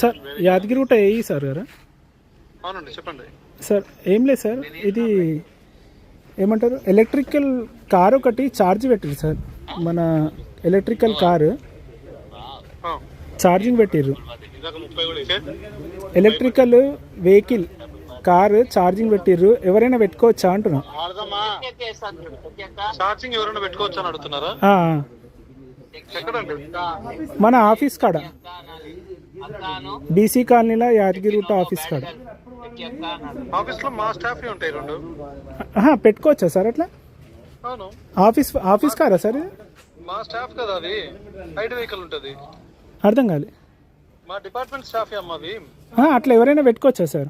Sir Yadagirigutta AE sir గారా? అవునండి చెప్పండి. సార్ ఏం లేదు సార్ ఇది ఏమంటారు ఎలక్ట్రికల్ కార్ ఒకటి ఛార్జ్ పెట్టిరు సార్ మన ఎలక్ట్రికల్ కారు. ఛార్జింగ్ ఇచ్చే ఎలక్ట్రికల్ వెహికల్ కారు ఛార్జింగ్ పెట్టిర్రు ఎవరైనా పెట్టుకోవచ్చా అంటున్నా. ఛార్జింగ్ ఎవరైనా పెట్టుకోవచ్చు అని అడుగుతున్నారా? మన ఆఫీస్ కాడ. బీసీ కాలనీలో యాదగిరిగుట్ట ఆఫీస్ కాడ. ఆఫీస్లో మా స్టాఫ్ ఉంటాయి రెండు. పెట్టుకోవచ్చా సార్ అట్లా? అవును. ఆఫీస్ ఆఫీస్ కారా సార్ మా స్టాఫ్ కదా అది. హైట్ వెహికల్ ఉంటుంది. అర్థం కాలే. మా డిపార్ట్మెంట్ స్టాఫ్ అమ్మా అవి. ఆ, అట్లా ఎవరైనా పెట్టుకోవచ్చా sir?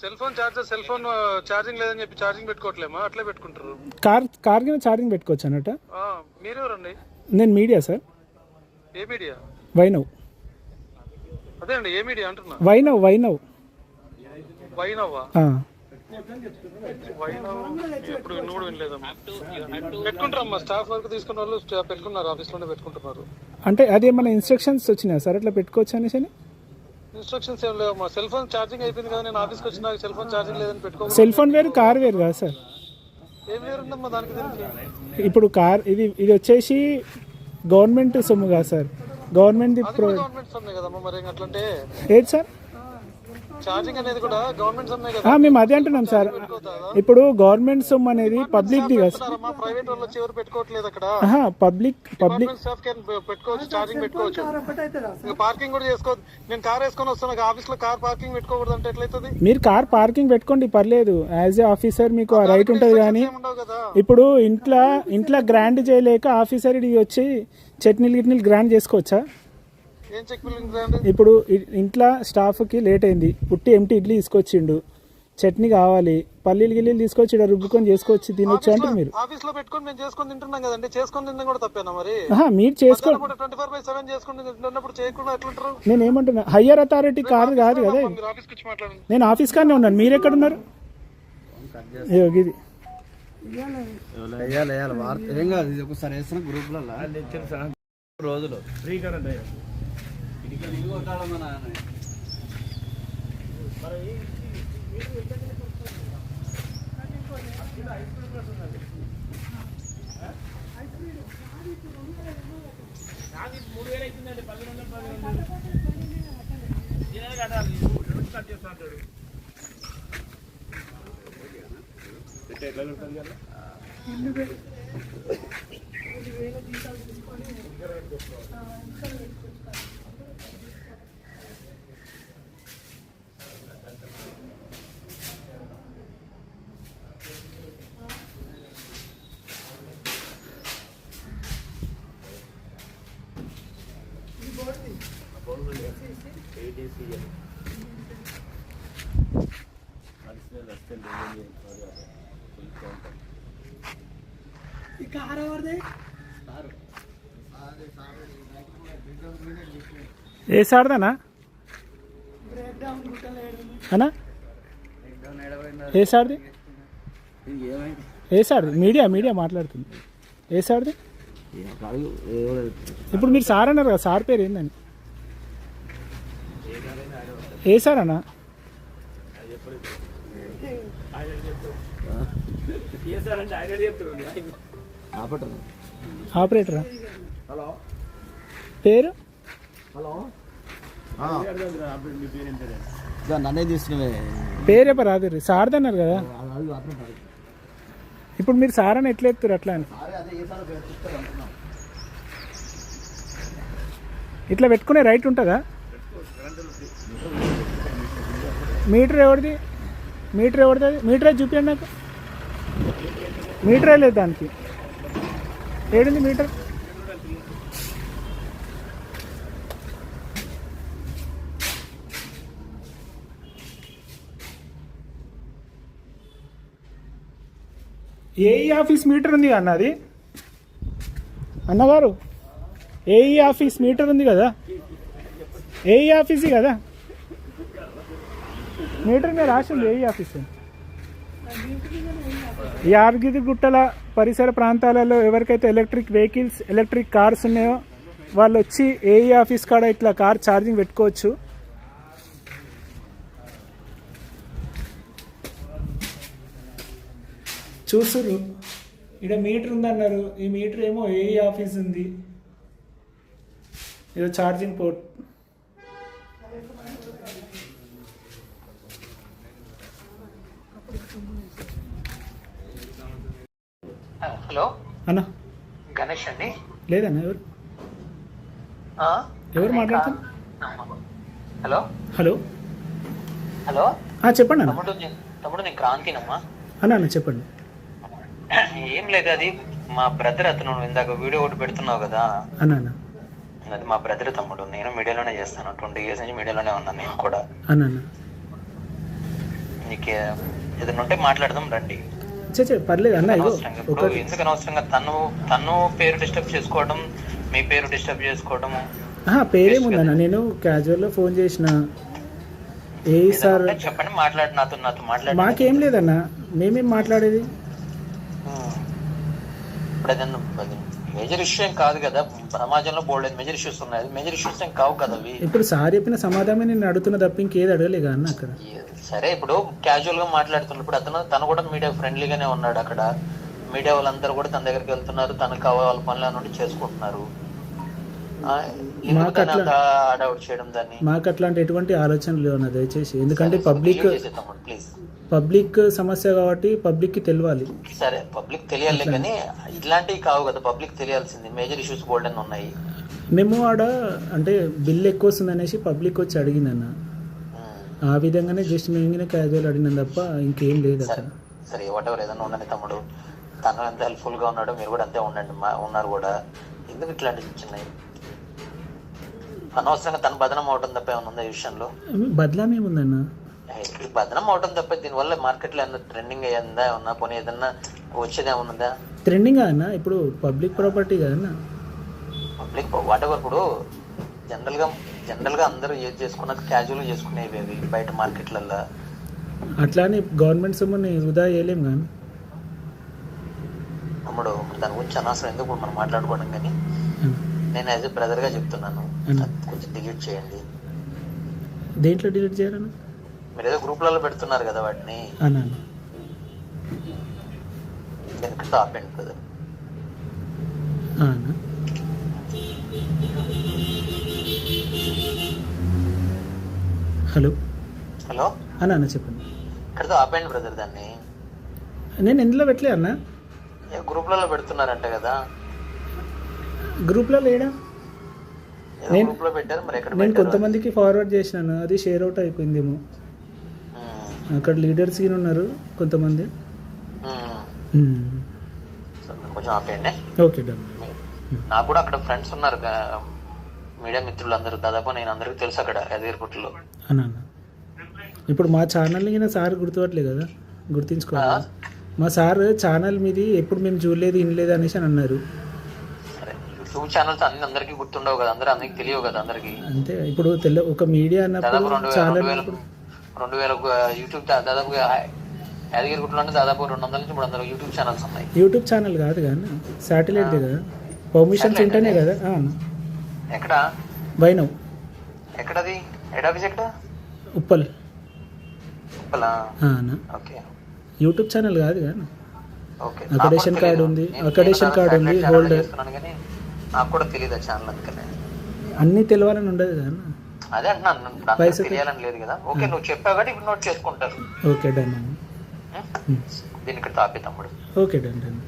Cell phone charger cell phone charging లేదని చెప్పి ఛార్జింగ్ పెట్టుకోవట్లేమా? అట్లే పెట్టుకుంటారు కార్ కార్ కింద ఛార్జింగ్ పెట్టుకోవచ్చు అన్నట్ట? ఆ, మీరెవరండి నేను మీడియా సార్. ఏ మీడియా? వైనవ్. అదే అండి ఏ మీడియా అంటున్నా? వైనవ్ వైనవ్. వైనవ్వా ఆ. వైనవ్? ఎప్పుడు విన్ను కూడా వినలేదమ్మా. పెట్టుకుంటారమ్మా స్టాఫ్ వర్క్ తీసుకున్న వాళ్ళు పెట్టుకున్నారు ఆఫీస్లోనే పెట్టుకుంటున్నారు. అంటే అది ఏమైనా ఇన్స్ట్రక్షన్స్ వచ్చినాయా సార్ అట్లా పెట్టుకోవచ్చు అనేసి అని? ఇన్స్ట్రక్షన్స్ ఏం లేవు మా సెల్ ఫోన్ ఛార్జింగ్ అయిపోయింది కదా నేను ఆఫీస్కి వచ్చిన సెల్ ఫోన్ ఛార్జింగ్ లేదని పెట్టుకో సెల్ ఫోన్ వేరు కార్ వేరు కదా సార్. ఏం లేరుందమ్మా దానికి దీనికి? ఇప్పుడు కార్ ఇది ఇది వచ్చేసి గవర్నమెంట్ సొమ్ము కదా సార్. గవర్నమెంట్ అది కూడా మేము అదే అంటున్నాం సార్. ఇప్పుడు గవర్నమెంట్ సొమ్ము అనేది కదా పబ్లిక్ పబ్లిక్ గవర్నమెంట్ స్టాఫ్కి పెట్టుకోవచ్చు ఛార్జింగ్ పెట్టుకోవచ్చు. ఇంకా పార్కింగ్ కూడా నేను కార్ వేసుకొని వస్తాను ఆఫీస్లో కార్ పార్కింగ్ పెట్టుకోకూడదు అంటే ఎట్లయితుంది? మీరు కార్ పార్కింగ్ పెట్టుకోండి పర్లేదు. యాజ్ ఏ ఆఫీసర్ మీకు ఆ రైట్ ఉంటుంది కానీ ఇప్పుడు ఇంట్లో ఇంట్లో గ్రాండ్ చేయలేక ఆఫీసర్ ఇది వచ్చి చట్నీలు గిట్నీలు గ్రాండ్ చేసుకోవచ్చా ఏం చెక్ బిల్లింగ్ రండి ఇప్పుడు ఇంట్లో స్టాఫ్కి లేట్ అయింది. పుట్టి ఎంటీ ఇడ్లీ తీసుకొచ్చిండు. చట్నీ కావాలి. పల్లీలు గిల్లీలు తీసుకొచ్చి ఇక్కడ రుబ్బుకొని చేసుకొచ్చి తినొచ్చు అంటే మీరు. ఆఫీస్లో పెట్టుకొని మేము చేసుకొని తింటున్నాం కదండి. చేసుకొని తినడం కూడా తప్పేనా మరి? మీరు చేసుకో ట్వంటీ ఫోర్ బై సెవెన్ చేసుకుని తింటున్నప్పుడు చేయకుండా ఎట్లుంటారు? నేను ఏమంటున్నా హయ్యర్ అథారిటీ కాదు కాదు కదా నేను ఆఫీస్ కానే ఉన్నాను. మీరు ఎక్కడ ఉన్నారు ఇదిగో ఇది వేయాలి వేయాలి. వార్త ఏం కాదు ఇది ఒకసారి వేసిన గ్రూప్లలో రోజులు. ఫ్రీ కరెంట్ మూడు వేలు అవుతుందండి పదిహేను వందలు పదిహేను వందలు కట్టాలి రెండు కట్ చేస్తా అంటాడు ఎట్లా ఉంటుంది కదా వేల జీతాలు తీసుకొని ఏ సార్దానా అనా ఏ సార్ది ఏ సార్ది మీడియా మీడియా మాట్లాడుతుంది. ఏ సార్ది ఇప్పుడు మీరు సార్ అన్నారు కదా సార్ పేరు ఏందని. ఏ సార్ అన్నా? ఆపరేటరా? పేరు? హలో నన్నే తీసుకునే పేరు ఎప్పుడు రాదు సార్ది అన్నారు కదా. ఇప్పుడు మీరు సార్ అని ఎట్లా ఎత్తారు అట్లా అని? ఇట్లా పెట్టుకునే రైట్ ఉంటుందా? మీటర్ ఎవరిది? మీటర్ ఎవరిది? అది మీటరే చూపించండి నాకు. మీటరే లేదు దానికి. ఏడింది మీటర్? ఏఈ ఆఫీస్ మీటర్ ఉంది అన్న అది? అన్నగారు ఏఈ ఆఫీస్ మీటర్ ఉంది కదా? ఏఈ ఆఫీస్ కదా? మీటర్ మీద రాసింది ఏ ఆఫీస్? యాదగిరి గుట్టల పరిసర ప్రాంతాలలో ఎవరికైతే ఎలక్ట్రిక్ వెహికల్స్ ఎలక్ట్రిక్ కార్స్ ఉన్నాయో వాళ్ళు వచ్చి ఏఈ ఆఫీస్ కాడ ఇట్లా కార్ ఛార్జింగ్ పెట్టుకోవచ్చు? చూసురు ఇక్కడ మీటర్ ఉందన్నారు. ఈ మీటర్ ఏమో ఏఈ ఆఫీస్ ఉంది? ఇది ఛార్జింగ్ పోర్ట్. హలో? అన్న. గణేష్ అండి. లేదన్న ఎవరు? ఎవరు మాట్లాడుతున్నారు? హలో? హలో. హలో? చెప్పండి తమ్ముడు తమ్ముడు నేను క్రాంతినమ్మా. అన్న అన్న చెప్పండి. ఏం లేదు అది మా బ్రదర్ అతను ఇందాక వీడియో ఒకటి పెడుతున్నావు కదా. అన్న అన్న. అది మా బ్రదర్ తమ్ముడు నేను మీడియాలోనే చేస్తాను. ట్వంటీ ఇయర్స్ నుంచి మీడియాలోనే ఉన్నాను నేను కూడా. నీకు ఏదైనా ఉంటే మాట్లాడదాం రండి. చే పర్లేదు అన్న ఎందుకు అనవసరంగా? తను తను పేరు డిస్టర్బ్ చేసుకోవడం మీ పేరు డిస్టర్బ్ చేసుకోవడం పేరేముందన్న నేను క్యాజువల్లో ఫోన్ చేసిన. ఏ సార్ చెప్పండి మాట్లాడి నాతో నాతో మాట్లాడి మాకేం లేదన్న మేమేం మాట్లాడేది? ఇప్పుడు మేజర్ ఇష్యూ ఏం కాదు కదా. సమాజంలో బోల్డ్ మేజర్ ఇష్యూస్ ఉన్నాయి. మేజర్ ఇష్యూస్ ఏం కావు కదా అవి. ఇప్పుడు సార్ చెప్పిన సమాధానం నేను అడుగుతున్న తప్ప ఇంకేది అడగలేగా అన్న అక్కడ. సరే ఇప్పుడు క్యాజువల్గా మాట్లాడుతున్నప్పుడు అతను తను కూడా మీడియా ఫ్రెండ్లీగానే ఉన్నాడు అక్కడ. మీడియా వాళ్ళందరూ కూడా తన దగ్గరికి వెళ్తున్నారు. తనకు కావాల పనులు అని చేసుకుంటున్నారు. మాకు అట్లా- మాకు అట్లాంటి ఎటువంటి ఆలోచనలు లేవు దయచేసి. ఎందుకంటే పబ్లిక్ ప్లీజ్ పబ్లిక్ సమస్య కాబట్టి పబ్లిక్కి తెలియాలి. సరే పబ్లిక్ తెలియాలి కానీ ఇట్లాంటివి కావు కదా పబ్లిక్ తెలియాల్సింది. మేజర్ ఇష్యూస్ బోల్డ్ అని ఉన్నాయి. మేము ఆడ అంటే బిల్ ఎక్కువ వస్తుంది అనేసి పబ్లిక్ వచ్చి అడిగిందన్న ఉమ్. ఆ విధంగానే జస్ట్ మేము క్యాజువల్ అడిగినాం తప్ప ఇంకేం లేదు సరే అక్కడ. సరే వాట్ ఎవర్ ఏదైనా ఉండండి తమ్ముడు. తను ఎంత హెల్ప్ఫుల్గా ఉన్నాడో మీరు కూడా అంతే ఉండండి ఉన్నారు కూడా. ఎందుకు ఇట్లాంటి చిన్నవి? అనవసరంగా తను బదనం అవడం తప్ప ఏమైనా ఉందా ఈ విషయంలో? బదలాం ఏముందన్న బదనం అవడం తప్ప దీనివల్ల మార్కెట్లో ఏమన్నా ట్రెండింగ్ అయ్యిందా? ఏమన్నా పోనీ ఏదన్నా వచ్చేది ఏమన్నా ట్రెండింగ్ అన్న? ఇప్పుడు పబ్లిక్ ప్రాపర్టీ కదన్న పబ్లిక్ వాట్ ఎవర్ ఇప్పుడు జనరల్గా జనరల్గా అందరూ ఏది చేసుకున్నది క్యాజువల్ చేసుకునేవి అవి బయట మార్కెట్లలో అట్లా అని గవర్నమెంట్ సొమ్ముని వృధా చేయలేం కానీ తమ్ముడు దాని గురించి అనవసరం. ఎందుకు మనం మాట్లాడుకోవడం కానీ? నేను యాజ్ ఎ బ్రదర్గా చెప్తున్నాను. కొంచెం డిలీట్ చేయండి. దేంట్లో డిలీట్ చేయాలన్న? మీరు ఏదో గ్రూప్లలో పెడుతున్నారు కదా వాటిని. అన్న. దానికి టాప్ ఆ అన్న. హలో. హలో. అన్న అన్న చెప్పండి. ఇక్కడతో ఆపండి బ్రదర్ దాన్ని. నేను ఎందులో పెట్టలే అన్న? గ్రూప్లలో పెడుతున్నారంట కదా. గ్రూప్లో లేడా? నేను- కొంతమందికి ఫార్వర్డ్ చేసినాను. అది షేర్ అవుట్ అయిపోయిందేమో. అక్కడ లీడర్స్ ఉన్నారు కొంతమంది. కొంచెం ఆపేయండి. Okay done. నాకు కూడా అక్కడ ఫ్రెండ్స్ ఉన్నారు మీడియా మిత్రులు అందరూ దాదాపు నేను అందరికి తెలుసు అక్కడ ఎదిరిపుట్లో అన్న అన్న? ఇప్పుడు మా ఛానల్ని గిన సార్ గుర్తుపట్టలే కదా? గుర్తించుకోవాలి? మా సార్ ఛానల్ మీది ఎప్పుడు మేము చూడలేదు వినలేదు అనేసి అని అన్నారు. యూట్యూబ్ ఛానల్స్ అన్ని అందరికీ గుర్తుండవు కదా అందరూ అందరికి తెలియవు కదా అందరికి. అంతే ఇప్పుడు తెల్ల ఒక మీడియా దాదాపు అన్నప్పుడు రెండు వేల ఛానల్ రెండు వేల రెండు వేల యూట్యూబ్ ఛా- దాదాపుగా యాదగిరిగుట్టలోనే దాదాపు రెండు వందల నుంచి మూడు వందల యూట్యూబ్ ఛానల్స్ ఉన్నాయి. యూట్యూబ్ ఛానల్ కాదు కానీ శాటిలైట్దే కదా. పర్మిషన్స్ ఉంటేనే కదా ఎక్కడ? వైనవ్ ఎక్కడది? హెడ్ ఆఫీస్ ఎక్కడ? ఉప్పల్. ఉప్పలా? ఆ, అన్న. ఓకే. యూట్యూబ్ ఛానల్ కాదు కానీ ఓకే. Accreditation card ఉంది. Accreditation card ఉంది, holder. కానీ నాకు కూడా తెలియదు ఆ ఛానల్ అందుకనే. అన్నీ తెలవాలని ఉండదు కదా అన్న? అదే అంటున్నాను తెలియాలని లేదు కదా. ఓకే నువ్వు చెప్పావు కాబట్టి ఇప్పుడు నోట్ చేసుకుంటారు. Okay done? దీనికి తాపి తమ్ముడు. Okay done done.